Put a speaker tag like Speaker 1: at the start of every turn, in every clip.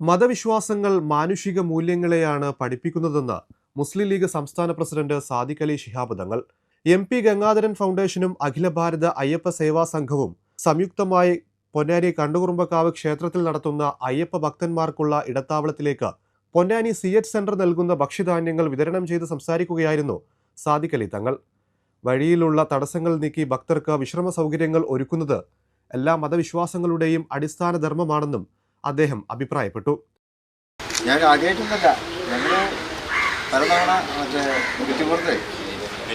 Speaker 1: മതവിശ്വാസങ്ങൾ മാനുഷിക മൂല്യങ്ങളെയാണ് പഠിപ്പിക്കുന്നതെന്ന് മുസ്ലിം ലീഗ് സംസ്ഥാന president Sadiq Ali Shihab Thangal. M P Gangadharan ഫൗണ്ടേഷനും Akhila ഭാരത അയ്യപ്പ സേവാ സംഘവും സംയുക്തമായി പൊന്നാനി കണ്ടുകുറുമ്പക്കാവ് ക്ഷേത്രത്തിൽ നടത്തുന്ന അയ്യപ്പ ഭക്തന്മാർക്കുള്ള ഇടത്താവളത്തിലേക്ക് പൊന്നാനി സി എച്ച് സെന്റർ നൽകുന്ന ഭക്ഷ്യധാന്യങ്ങൾ വിതരണം ചെയ്ത് സംസാരിക്കുകയായിരുന്നു സാദിഖ് അലി തങ്ങൾ. വഴിയിലുള്ള തടസ്സങ്ങൾ നീക്കി ഭക്തർക്ക് വിശ്രമ സൗകര്യങ്ങൾ ഒരുക്കുന്നത് എല്ലാ മതവിശ്വാസങ്ങളുടെയും അടിസ്ഥാന ധർമ്മമാണെന്നും അദ്ദേഹം അഭിപ്രായപ്പെട്ടു.
Speaker 2: ഞാൻ ഞങ്ങൾ പലതവണ മറ്റേ കുറ്റിപ്പുറത്ത്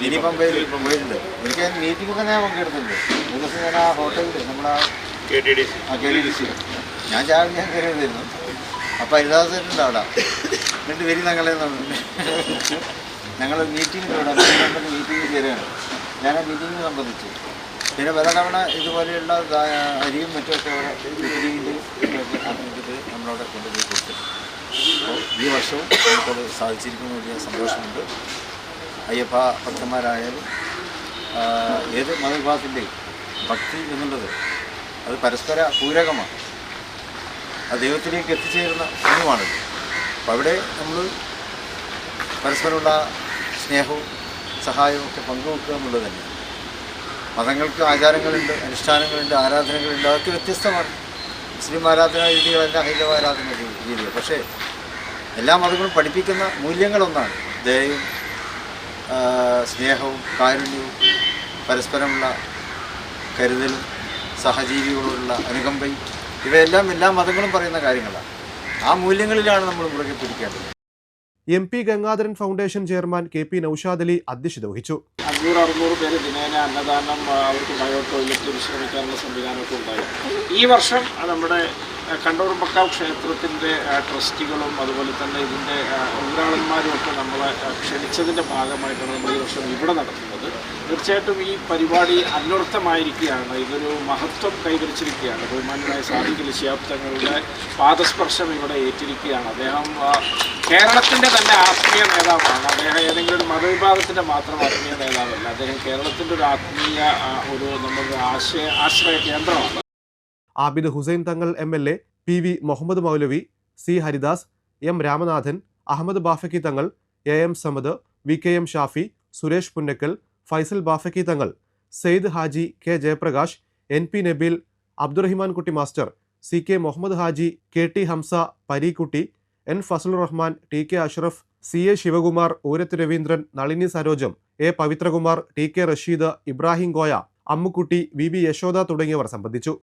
Speaker 2: മിനി പമ്പയിൽ പോയിട്ടുണ്ട്. എനിക്ക് മീറ്റിംഗൊക്കെ ഞാൻ പങ്കെടുത്തിട്ടുണ്ട്. ഒരു ദിവസം ഞാൻ ആ ഹോട്ടലിൽ നമ്മുടെ
Speaker 3: കെ ടി ഡി
Speaker 2: ആ കെ ഡി ഡി സി. ഞാൻ ഞാൻ കയറിയതായിരുന്നു അപ്പോൾ ഹരിദാസുണ്ട് അവിടെ. എന്നിട്ട് വരി ഞങ്ങളെ ഞങ്ങൾ മീറ്റിംഗിൽ ഇവിടെ മീറ്റിംഗ് ചെയ്യുകയാണ് ഞാൻ ആ മീറ്റിംഗിൽ സംബന്ധിച്ചു. പിന്നെ പല തവണ ഇതുപോലെയുള്ള അരിയും മറ്റുമൊക്കെ ഇത് നമ്മളവിടെ കൊണ്ടുപോയി കൊടുത്തു. അപ്പോൾ ഈ വർഷവും നമുക്കത് സാധിച്ചിരിക്കുന്ന വലിയ സന്തോഷമുണ്ട്. അയ്യപ്പ ഭക്തന്മാരായാലും ആ, ഏത് മതവിഭാഗത്തിന്റെയും ഭക്തി എന്നുള്ളത് അത് പരസ്പര പൂരകമാണ്. അത് ദൈവത്തിലേക്ക് എത്തിച്ചേരുന്ന ഒന്നുമാണത് അപ്പോൾ അവിടെ നമ്മൾ പരസ്പരമുള്ള സ്നേഹവും സഹായവും ഒക്കെ പങ്കുവെക്കുക എന്നുള്ളത് തന്നെയാണ്. മതങ്ങൾക്ക് ആചാരങ്ങളുണ്ട് അനുഷ്ഠാനങ്ങളുണ്ട് ആരാധനകളുണ്ട് അതൊക്കെ വ്യത്യസ്തമാണ്. മുസ്ലിം ആരാധനാ രീതികളല്ല ഹൈന്ദവ ആരാധന രീതികൾ. പക്ഷേ എല്ലാ മതങ്ങളും പഠിപ്പിക്കുന്ന മൂല്യങ്ങളൊന്നാണ് ദയയും ആ, സ്നേഹവും കാരുണ്യവും പരസ്പരമുള്ള കരുതലും സഹജീവികളോടുള്ള അനുകമ്പയും ഇവയെല്ലാം എല്ലാ മതങ്ങളും പറയുന്ന കാര്യങ്ങളാണ്. ആ മൂല്യങ്ങളിലാണ് നമ്മൾ മുറുകെ പിടിക്കേണ്ടത്.
Speaker 1: M P Gangadharan foundation chairman K P Noushad Ali അധ്യക്ഷത വഹിച്ചു.
Speaker 3: അഞ്ഞൂറ് അറുന്നൂറ് പേര് ദിനേന അന്നദാനം അവർക്ക് ബയോട്ടോയിലേക്ക് വിശ്രമിക്കാനുള്ള സംവിധാനമൊക്കെ ഉണ്ടായി. ഈ വർഷം നമ്മുടെ കണ്ടോർമക്കാവ് ക്ഷേത്രത്തിന്റെ ട്രസ്റ്റികളും അതുപോലെ തന്നെ ഇതിന്റെ ഊരാളന്മാരും ഒക്കെ നമ്മളെ ക്ഷണിച്ചതിന്റെ ഭാഗമായിട്ടാണ് നമ്മൾ ഈ വർഷം ഇവിടെ നടത്തുന്നത്. തീർച്ചയായിട്ടും ഈ പരിപാടി അന്വർത്ഥമായിരിക്കുകയാണ്. ഇതൊരു മഹത്വം കൈവരിച്ചിരിക്കുകയാണ്. ബഹുമാനായ സാധിക്കില്ല ശിയാബ്ദങ്ങളുടെ പാദസ്പർശം ഇവിടെ ഏറ്റിരിക്കുകയാണ്. അദ്ദേഹം കേരളത്തിന്റെ തന്നെ ആത്മീയ നേതാവാണ്. അദ്ദേഹം ഏതെങ്കിലും ഒരു മതവിഭാഗത്തിന്റെ മാത്രം ആത്മീയ നേതാവല്ല. അദ്ദേഹം കേരളത്തിന്റെ ഒരു ആത്മീയ ഒരു നമ്മുടെ ആശയ ആശ്രയ കേന്ദ്രമാണ്.
Speaker 1: Abid Hussain Thangal M L A P V Muhammad Moulavi C Haridas M Ramanathan Ahmed Bafaqi Thangal A M Samad V K M Shafi Suresh Punnakkal Faisal Bafaqi Thangal Syed Haji K Jayaprakash N P Nabeel Abdurahiman Kutty master C K Muhammad Haji K T Hamza Parikutty N Fazal Rahman T K Ashraf C A Sivakumar Urath Raveendran Nalini Sarojam A Pavithrakumar T K Rasheed Ibrahim Goya Ammukutty V B Yashoda തുടങ്ങിയവർ സംബന്ധിച്ചു.